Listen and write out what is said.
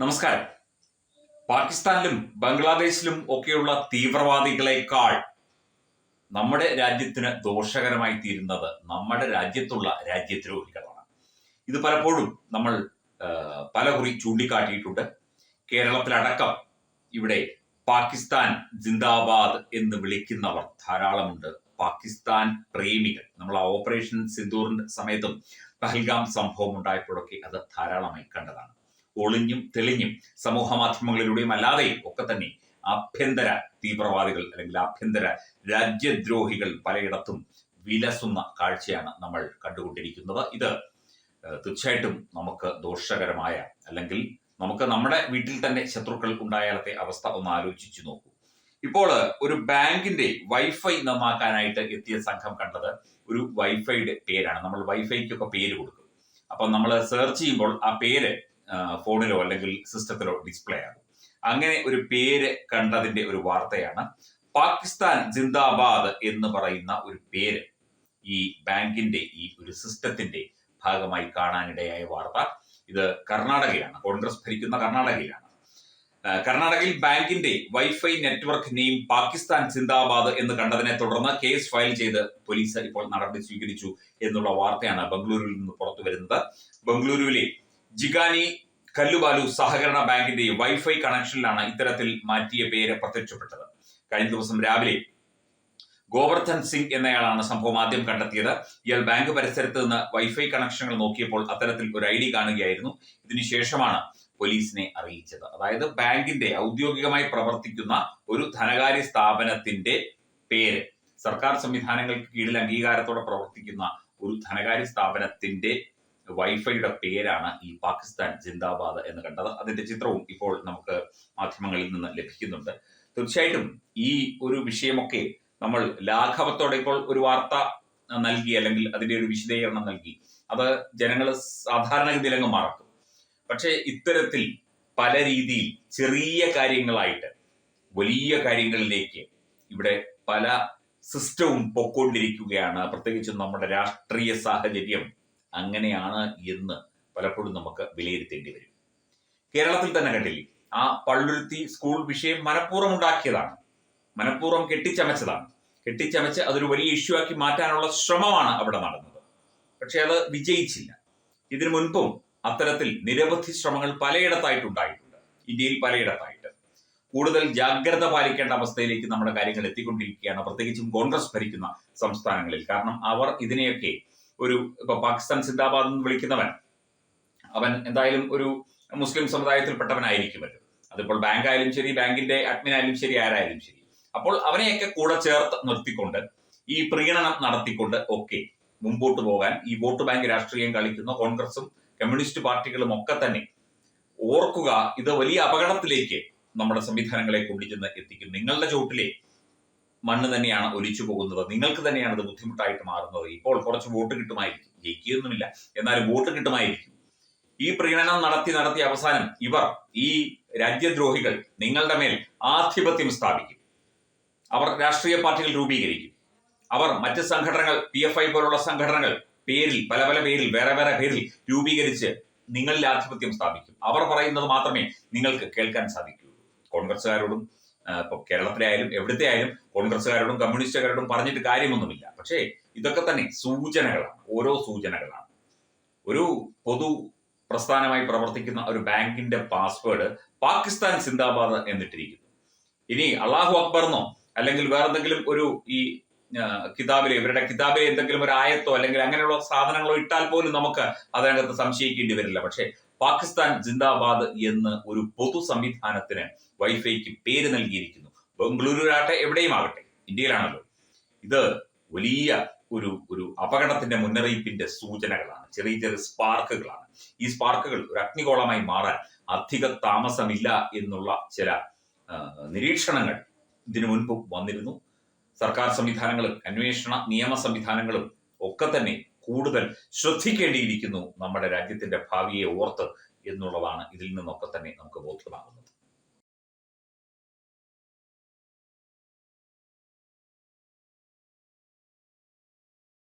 നമസ്കാരം. പാകിസ്ഥാനിലും ബംഗ്ലാദേശിലും ഒക്കെയുള്ള തീവ്രവാദികളെക്കാൾ നമ്മുടെ രാജ്യത്തിന് ദോഷകരമായി തീരുന്നത് നമ്മുടെ രാജ്യത്തുള്ള രാജ്യദ്രോഹികളാണ്. ഇത് പലപ്പോഴും നമ്മൾ പലകുറി ചൂണ്ടിക്കാട്ടിയിട്ടുണ്ട്. കേരളത്തിലടക്കം ഇവിടെ പാകിസ്ഥാൻ ജിന്ദാബാദ് എന്ന് വിളിക്കുന്നവർ ധാരാളമുണ്ട്. പാകിസ്ഥാൻ പ്രേമികൾ. നമ്മൾ ഓപ്പറേഷൻ സിന്ദൂറിന്റെ സമയത്തും പഹൽഗാം സംഭവം ഉണ്ടായപ്പോഴൊക്കെ അത് ധാരാളമായി കണ്ടതാണ്. ഒളിഞ്ഞും തെളിഞ്ഞും സമൂഹ മാധ്യമങ്ങളിലൂടെയും അല്ലാതെയും ഒക്കെ തന്നെ ആഭ്യന്തര തീവ്രവാദികൾ അല്ലെങ്കിൽ ആഭ്യന്തര രാജ്യദ്രോഹികൾ പലയിടത്തും വിലസുന്ന കാഴ്ചയാണ് നമ്മൾ കണ്ടുകൊണ്ടിരിക്കുന്നത്. ഇത് തീർച്ചയായിട്ടും നമുക്ക് ദോഷകരമായ അല്ലെങ്കിൽ നമുക്ക് നമ്മുടെ വീട്ടിൽ തന്നെ ശത്രുക്കൾ ഉണ്ടായാലത്തെ അവസ്ഥ ഒന്ന് ആലോചിച്ചു നോക്കൂ. ഇപ്പോൾ ഒരു ബാങ്കിന്റെ വൈഫൈ നന്നാക്കാനായിട്ട് എത്തിയ സംഘം കണ്ടത് ഒരു വൈഫൈയുടെ പേരാണ്. നമ്മൾ വൈഫൈക്കൊക്കെ പേര് കൊടുക്കും. അപ്പൊ നമ്മൾ സെർച്ച് ചെയ്യുമ്പോൾ ആ പേര് ഫോണിലോ അല്ലെങ്കിൽ സിസ്റ്റത്തിലോ ഡിസ്പ്ലേ ആകും അങ്ങനെ ഒരു പേര് കണ്ടതിന്റെ ഒരു വാർത്തയാണ് പാകിസ്ഥാൻ ജിന്ദാബാദ് എന്ന് പറയുന്ന ഒരു പേര് ഈ ബാങ്കിന്റെ ഈ ഒരു സിസ്റ്റത്തിന്റെ ഭാഗമായി കാണാനിടയായ വാർത്ത. ഇത് കർണാടകയാണ്. കോൺഗ്രസ് ഭരിക്കുന്ന കർണാടകയിലാണ്. കർണാടകയിൽ ബാങ്കിന്റെ wifi network name Pakistan Zindabad എന്ന് കണ്ടതിനെ തുടർന്ന് കേസ് ഫയൽ ചെയ്ത് പോലീസ് ഇപ്പോൾ നടപടി സ്വീകരിച്ചു എന്നുള്ള വാർത്തയാണ് ബംഗളൂരുവിൽ നിന്ന് പുറത്തു വരുന്നത് ബംഗളൂരുവിലെ ജിഗാനി കല്ലുബാലു സഹകരണ ബാങ്കിന്റെ വൈഫൈ കണക്ഷനിലാണ് ഇത്തരത്തിൽ മാറ്റിയ പേര് പ്രത്യക്ഷപ്പെട്ടത്. കഴിഞ്ഞ ദിവസം രാവിലെ ഗോവർദ്ധൻ സിംഗ് എന്നയാളാണ് സംഭവം ആദ്യം കണ്ടെത്തിയത്. ഇയാൾ ബാങ്ക് പരിസരത്ത് നിന്ന് വൈഫൈ കണക്ഷനുകൾ നോക്കിയപ്പോൾ അത്തരത്തിൽ ഒരു ഐ ഡി കാണുകയായിരുന്നു. ഇതിനുശേഷമാണ് പോലീസിനെ അറിയിച്ചത്. അതായത് ബാങ്കിന്റെ ഔദ്യോഗികമായി പ്രവർത്തിക്കുന്ന ഒരു ധനകാര്യ സ്ഥാപനത്തിന്റെ പേര് സർക്കാർ സംവിധാനങ്ങൾക്ക് കീഴിൽ അംഗീകാരത്തോടെ പ്രവർത്തിക്കുന്ന ഒരു ധനകാര്യ സ്ഥാപനത്തിന്റെ വൈഫൈയുടെ പേരാണ് ഈ പാകിസ്ഥാൻ ജിന്ദാബാദ് എന്ന് കണ്ടത്. അതിന്റെ ചിത്രവും ഇപ്പോൾ നമുക്ക് മാധ്യമങ്ങളിൽ നിന്ന് ലഭിക്കുന്നുണ്ട്. തീർച്ചയായിട്ടും ഈ ഒരു വിഷയമൊക്കെ നമ്മൾ ലാഘവത്തോടെ ഇപ്പോൾ ഒരു വാർത്ത നൽകി അല്ലെങ്കിൽ അതിന്റെ ഒരു വിശദീകരണം നൽകി. അത് ജനങ്ങൾ സാധാരണഗതിയിൽ അങ്ങ് മറക്കും. പക്ഷേ ഇത്തരത്തിൽ പല രീതിയിൽ ചെറിയ കാര്യങ്ങളായിട്ട് വലിയ കാര്യങ്ങളിലേക്ക് ഇവിടെ പല സിസ്റ്റവും പൊക്കൊണ്ടിരിക്കുകയാണ് പ്രത്യേകിച്ചും നമ്മുടെ രാഷ്ട്രീയ സാഹചര്യം അങ്ങനെയാണ് എന്ന് പലപ്പോഴും നമുക്ക് വിലയിരുത്തേണ്ടി വരും. കേരളത്തിൽ തന്നെ കണ്ടില്ലേ ആ പള്ളുരുത്തി സ്കൂൾ വിഷയം മനഃപൂർവം ഉണ്ടാക്കിയതാണ്. മനഃപൂർവം കെട്ടിച്ചമച്ചതാണ്. കെട്ടിച്ചമച്ച് അതൊരു വലിയ ഇഷ്യൂ ആക്കി മാറ്റാനുള്ള ശ്രമമാണ് അവിടെ നടന്നത്. പക്ഷെ അത് വിജയിച്ചില്ല. ഇതിനു മുൻപും അത്തരത്തിൽ നിരവധി ശ്രമങ്ങൾ പലയിടത്തായിട്ടുണ്ടായിട്ടുണ്ട്. ഇന്ത്യയിൽ പലയിടത്തായിട്ട്. കൂടുതൽ ജാഗ്രത പാലിക്കേണ്ട അവസ്ഥയിലേക്ക് നമ്മുടെ കാര്യങ്ങൾ എത്തിക്കൊണ്ടിരിക്കുകയാണ്. പ്രത്യേകിച്ചും കോൺഗ്രസ് ഭരിക്കുന്ന സംസ്ഥാനങ്ങളിൽ. കാരണം അവർ ഇതിനെയൊക്കെ ഒരു ഇപ്പൊ പാകിസ്ഥാൻ സിന്ദാബാദ് എന്ന് വിളിക്കുന്നവൻ അവൻ എന്തായാലും ഒരു മുസ്ലിം സമുദായത്തിൽപ്പെട്ടവനായിരിക്കും അത് അതിപ്പോൾ ബാങ്ക് ആയാലും ശരി ബാങ്കിന്റെ അഡ്മിൻ ആയാലും ശരി ആരായാലും ശരി. അപ്പോൾ അവനെയൊക്കെ കൂടെ ചേർത്ത് നിർത്തിക്കൊണ്ട് ഈ പ്രീണനം നടത്തിക്കൊണ്ട് ഒക്കെ മുമ്പോട്ട് പോകാൻ ഈ വോട്ട് ബാങ്ക് രാഷ്ട്രീയം കളിക്കുന്ന കോൺഗ്രസും കമ്മ്യൂണിസ്റ്റ് പാർട്ടികളും ഒക്കെ തന്നെ ഓർക്കുക ഇത് വലിയ അപകടത്തിലേക്ക് നമ്മുടെ സംവിധാനങ്ങളെ കൊണ്ടുചെന്ന് എത്തിക്കും. നിങ്ങളുടെ ചോട്ടിലെ മണ്ണ് തന്നെയാണ് ഒലിച്ചു പോകുന്നത്. നിങ്ങൾക്ക് തന്നെയാണ് ഇത് ബുദ്ധിമുട്ടായിട്ട് മാറുന്നത്. ഇപ്പോൾ കുറച്ച് വോട്ട് കിട്ടുമായിരിക്കും. ജയിക്കുകയൊന്നുമില്ല. എന്നാലും വോട്ട് കിട്ടുമായിരിക്കും. ഈ പ്രീണനം നടത്തി നടത്തി അവസാനം ഇവർ ഈ രാജ്യദ്രോഹികൾ നിങ്ങളുടെ മേൽ ആധിപത്യം സ്ഥാപിക്കും. അവർ രാഷ്ട്രീയ പാർട്ടികൾ രൂപീകരിക്കും. അവർ മറ്റ് സംഘടനകൾ പി എഫ് ഐ പോലുള്ള സംഘടനകൾ പേരിൽ പല പല പേരിൽ വേറെ വേറെ പേരിൽ രൂപീകരിച്ച് നിങ്ങളിൽ ആധിപത്യം സ്ഥാപിക്കും. അവർ പറയുന്നത് മാത്രമേ നിങ്ങൾക്ക് കേൾക്കാൻ സാധിക്കൂ. കോൺഗ്രസ്സുകാരോടും ഇപ്പൊ കേരളത്തിലെ ആയാലും എവിടുത്തെ ആയാലും കോൺഗ്രസ്സുകാരോടും കമ്മ്യൂണിസ്റ്റുകാരോടും പറഞ്ഞിട്ട് കാര്യമൊന്നുമില്ല. പക്ഷേ ഇതൊക്കെ തന്നെ സൂചനകളാണ്. ഓരോ സൂചനകളാണ്. ഒരു പൊതു പ്രസ്ഥാനമായി പ്രവർത്തിക്കുന്ന ഒരു ബാങ്കിന്റെ പാസ്വേഡ് പാകിസ്ഥാൻ സിന്ദാബാദ് എന്നിട്ടിരിക്കുന്നു. ഇനി അള്ളാഹു അക്ബർന്നോ അല്ലെങ്കിൽ വേറെന്തെങ്കിലും ഒരു ഈ കിതാബിലെ ഇവരുടെ കിതാബിലെ എന്തെങ്കിലും ഒരു ആയത്തോ അല്ലെങ്കിൽ അങ്ങനെയുള്ള സാധനങ്ങളോ ഇട്ടാൽ പോലും നമുക്ക് അതിനകത്ത് സംശയിക്കേണ്ടി വരില്ല. പക്ഷേ പാകിസ്ഥാൻ ജിന്ദാബാദ് എന്ന് ഒരു പൊതു സംവിധാനത്തിന് വൈഫൈക്ക് പേര് നൽകിയിരിക്കുന്നു. ബംഗളൂരുരാട്ടെ എവിടെയും ആകട്ടെ ഇന്ത്യയിലാണല്ലോ. ഇത് വലിയ ഒരു ഒരു അപകടത്തിന്റെ മുന്നറിയിപ്പിന്റെ സൂചനകളാണ്. ചെറിയ ചെറിയ സ്പാർക്കുകളാണ്. ഈ സ്പാർക്കുകൾ ഒരു അഗ്നികോളമായി മാറാൻ അധിക താമസമില്ല എന്നുള്ള ചില നിരീക്ഷണങ്ങൾ ഇതിനു മുൻപ് വന്നിരുന്നു. സർക്കാർ സംവിധാനങ്ങളും അന്വേഷണ നിയമ സംവിധാനങ്ങളും ഒക്കെ തന്നെ കൂടുതൽ ശ്രദ്ധിക്കേണ്ടിയിരിക്കുന്നു നമ്മുടെ രാജ്യത്തിന്റെ ഭാവിയെ ഓർത്ത് എന്നുള്ളതാണ് ഇതിൽ നിന്നൊക്കെ തന്നെ നമുക്ക് ബോധ്യമാകുന്നത്.